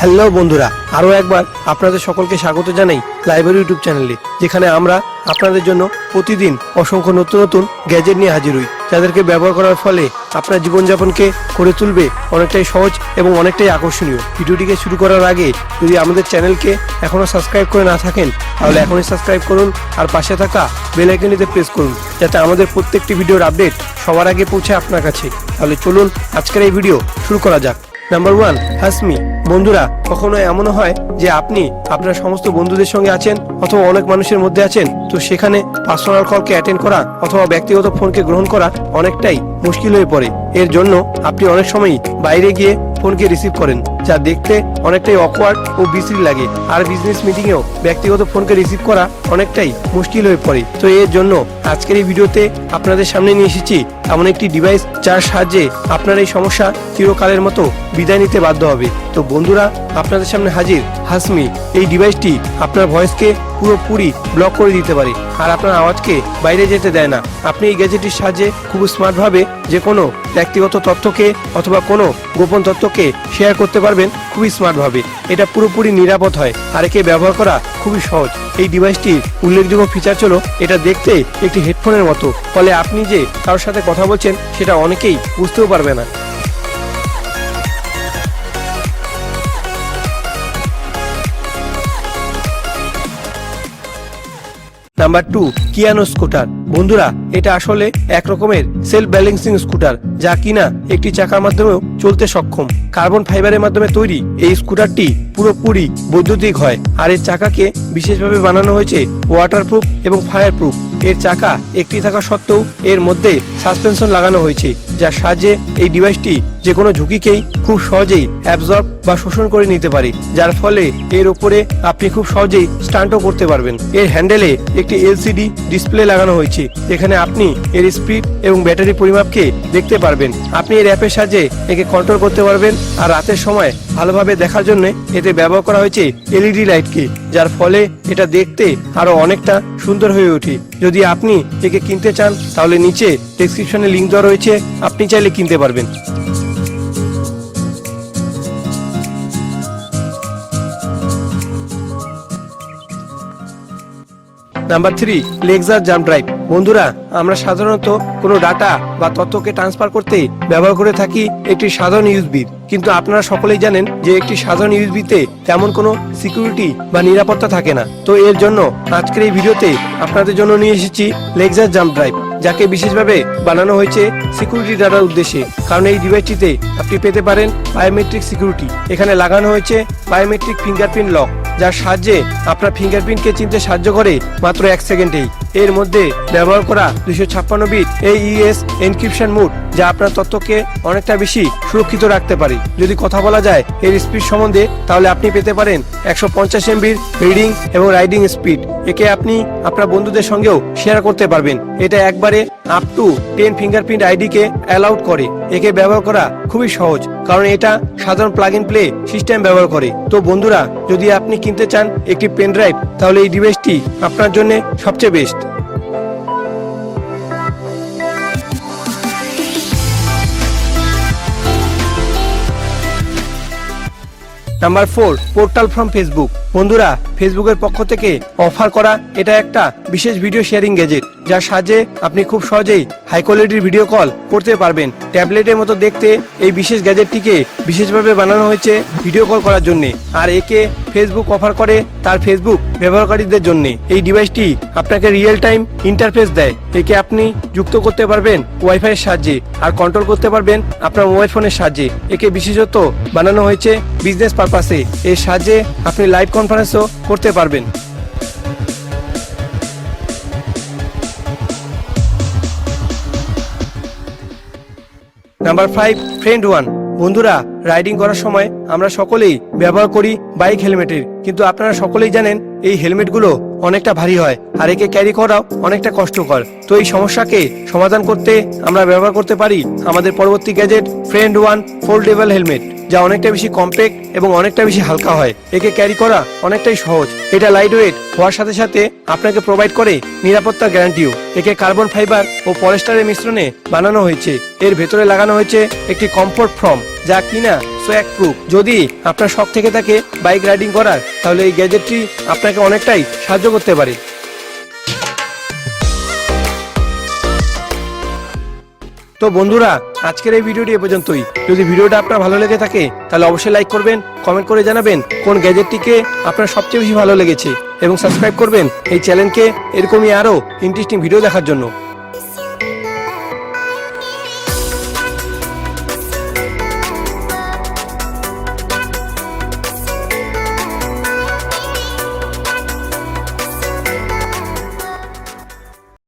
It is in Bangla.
হ্যালো বন্ধুরা আরও একবার আপনাদের সকলকে স্বাগত জানাই লাইব্রেরি ইউটিউব চ্যানেলে, যেখানে আমরা আপনাদের জন্য প্রতিদিন অসংখ্য নতুন নতুন গ্যাজেট নিয়ে হাজির হই, যাদেরকে ব্যবহার করার ফলে আপনার জীবনযাপনকে করে তুলবে অনেকটাই সহজ এবং অনেকটাই আকর্ষণীয়। ভিডিওটিকে শুরু করার আগে যদি আমাদের চ্যানেলকে এখনও সাবস্ক্রাইব করে না থাকেন, তাহলে এখনই সাবস্ক্রাইব করুন আর পাশে থাকা বেল আইকনটিতে প্রেস করুন, যাতে আমাদের প্রত্যেকটি ভিডিওর আপডেট সবার আগে পৌঁছে আপনার কাছে। তাহলে চলুন আজকের এই ভিডিও শুরু করা যাক। নাম্বার ওয়ান হাসমি বন্ধুরা কখনো এমনও হয় যে আপনি আপনার সমস্ত বন্ধুদের সঙ্গে আছেন অথবা অনেক মানুষের মধ্যে আছেন। তো সেখানে পার্সোনাল কলকে অ্যাটেন্ড করা অথবা ব্যক্তিগত ফোনকে গ্রহণ করা অনেকটাই মুশকিল হয়ে পড়ে। এর জন্য আপনি অনেক সময় বাইরে গিয়ে ফোনকে রিসিভ করেন, যা দেখতে অনেকটাই অকওয়ার্ড ও বিশ্রী লাগে। আর বিজনেস মিটিংয়েও ব্যক্তিগত ফোনকে রিসিভ করা অনেকটাই মুশকিল হয়ে পড়ে। তো এর জন্য আজকের এই ভিডিওতে আপনাদের সামনে নিয়ে এসেছি এমন একটি ডিভাইস যার সাহায্যে আপনার এই সমস্যা চিরকালের মতো বিদায় নিতে বাধ্য হবে। তো বন্ধুরা, আপনাদের সামনে হাজির হাসমি। এই ডিভাইসটি আপনার ভয়েসকে পুরোপুরি ব্লক করে দিতে পারে। আর আপনার আওয়াজকে বাইরে যেতে দেয় না। আপনি এই গ্যাজেটটির সাহায্যে খুব স্মার্টভাবে যে কোনো ব্যক্তিগত তথ্যকে অথবা কোনো গোপন তথ্যকে শেয়ার করতে পারবেন খুবই স্মার্টভাবে। এটা পুরোপুরি নিরাপদ হয় আর একে ব্যবহার করা খুবই সহজ। এই ডিভাইসটির উল্লেখযোগ্য ফিচার হলো, এটা দেখতে একটি হেডফোনের মতো। ফলে আপনি যে কারোর সাথে কথা বলছেন, সেটা অনেকেই বুঝতেও পারবে না। নাম্বার টু কিয়ানো স্কুটার বন্ধুরা, এটা আসলে এক রকমের সেলফ ব্যালেন্সিং স্কুটার যা কিনা একটি চাকার মাধ্যমেও চলতে সক্ষম। কার্বন ফাইবারের মাধ্যমে তৈরি এই স্কুটারটি পুরোপুরি বৈদ্যুতিক হয়, আর এর চাকাকে বিশেষভাবে বানানো হয়েছে ওয়াটারপ্রুফ এবং ফায়ার প্রুফ এর চাকা একটি থাকা সত্ত্বেও এর মধ্যে সাসপেনশন লাগানো হয়েছে, যার সাহায্যে এই ডিভাইসটি যে কোনো ঝুঁকিকেই খুব সহজেই অ্যাবজর্ব বা শোষণ করে নিতে পারে, যার ফলে এর উপরে আপনি খুব সহজেই স্টান্টও করতে পারবেন। এর হ্যান্ডেলে একটি এলসিডি ডিসপ্লে লাগানো হয়েছে। যেখানে আপনি এর স্পিড এবং ব্যাটারি পরিমাপকে দেখতে পারবেন। আপনি এর অ্যাপের সাহায্যে একে কন্ট্রোল করতে পারবেন আর রাতের সময় ভালোভাবে দেখার জন্য এতে ব্যবহার করা হয়েছে এলইডি লাইটকে যার ফলে এটা দেখতে আরও অনেকটা সুন্দর হয়ে ওঠে। যদি আপনি একে কিনতে চান, তাহলে নিচে ডেসক্রিপশনে লিঙ্ক দেওয়া রয়েছে। আপনি চাইলে কিনতে পারবেন। Number three Lexar jump drive বন্ধুরা, আমরা সাধারণত কোনো ডাটা বা তথ্যকে ট্রান্সফার করতে ব্যবহার করে থাকি একটি সাধারণ ইউএসবি কিন্তু আপনারা সকলেই জানেন যে একটি সাধারণ ইউএসবিতে তেমন কোনো সিকিউরিটি বা নিরাপত্তা থাকে না। তো এর জন্য আজকের এই ভিডিওতে আপনাদের জন্য নিয়ে এসেছি লেক্সার জাম্প ড্রাইভ যাকে বিশেষভাবে বানানো হয়েছে সিকিউরিটি ডাটার উদ্দেশ্যে। কারণ এই ডিভাইসটিতে আপনি পেতে পারেন বায়োমেট্রিক সিকিউরিটি এখানে লাগানো হয়েছে বায়োমেট্রিক ফিঙ্গারপ্রিন্ট লক যার সাহায্যে আপনার ফিঙ্গারপ্রিন্টকে চিনতে সাহায্য করে মাত্র এক সেকেন্ডেই। এর মধ্যে ব্যবহার করা দুইশো ছাপ্পান্ন বিট এই ইএস এনক্রিপশন মুড যা আপনার তথ্যকে অনেকটা বেশি সুরক্ষিত রাখতে পারে। যদি কথা বলা যায় এর স্পিড সম্বন্ধে, তাহলে আপনি পেতে পারেন একশো পঞ্চাশ এমবির রিডিং এবং রাইডিং স্পিড একে আপনি আপনার বন্ধুদের সঙ্গেও শেয়ার করতে পারবেন। এটা একবারে আপ টু টেন ফিঙ্গারপ্রিন্ট আইডিকে অ্যালাউড করে। একে ব্যবহার করা খুবই সহজ, কারণ এটা সাধারণ প্লাগ ইন প্লে সিস্টেম ব্যবহার করে। তো বন্ধুরা, যদি আপনি কিনতে চান একটি পেন ড্রাইভ তাহলে এই ডিভাইসটি আপনার জন্য সবচেয়ে best number four portal from Facebook বন্ধুরা ফেসবুকের পক্ষ থেকে অফার করা এটা একটা বিশেষ ভিডিও শেয়ারিং গ্যাজেট যার সাহায্যে আপনি খুব সহজেই হাই কোয়ালিটির ভিডিও কল করতে পারবেন। ট্যাবলেটের মতো দেখতে এই বিশেষ গ্যাজেটটিকে বিশেষভাবে বানানো হয়েছে ভিডিও কল করার জন্য। আর একে ফেসবুক অফার করে তার ফেসবুক ব্যবহারকারীদের জন্য। এই ডিভাইসটি আপনাকে রিয়েল টাইম ইন্টারফেস দেয়। একে আপনি যুক্ত করতে পারবেন ওয়াইফাই এর সাহায্যে। আর কন্ট্রোল করতে পারবেন আপনার মোবাইল ফোনের সাহায্যে। একে বিশেষত বানানো হয়েছে বিজনেস পারপাসে এর সাহায্যে আপনি লাইভ কনফারেন্সও করতে পারবেন। নাম্বার ফাইভ ফ্রেন্ড ওয়ান বন্ধুরা রাইডিং করার সময় আমরা সকলেই ব্যবহার করি বাইক হেলমেটের কিন্তু আপনারা সকলেই জানেন, এই হেলমেটগুলো অনেকটা ভারী হয়, আর একে ক্যারি করাও অনেকটা কষ্টকর। তো এই সমস্যাকে সমাধান করতে আমরা ব্যবহার করতে পারি আমাদের পরবর্তী gadget friend one foldable helmet যা অনেকটা বেশি কম্প্যাক্ট এবং অনেকটা বেশি হালকা হয়। একে ক্যারি করা অনেকটাই সহজ। এটা লাইট ওয়েট হওয়ার সাথে সাথে আপনাকে প্রোভাইড করে নিরাপত্তার গ্যারান্টিও একে কার্বন ফাইবার ও পলিস্টারের মিশ্রণে বানানো হয়েছে। এর ভেতরে লাগানো হয়েছে একটি কমফোর্ট ফর্ম যা কিনা এক প্রুফ যদি আপনার শখ থেকে থাকে বাইক রাইডিং করার, তাহলে এই গ্যাজেটটি আপনাকে অনেকটাই সাহায্য করতে পারে। তো বন্ধুরা আজকের এই ভিডিওটি এ পর্যন্তই। যদি ভিডিওটা আপনার ভালো লেগে থাকে, তাহলে অবশ্যই লাইক করবেন কমেন্ট করে জানাবেন কোন গ্যাজেটটিকে আপনার সবচেয়ে বেশি ভালো লেগেছে। এবং সাবস্ক্রাইব করবেন এই চ্যানেলকে এরকমই আরও ইন্টারেস্টিং ভিডিও দেখার জন্য।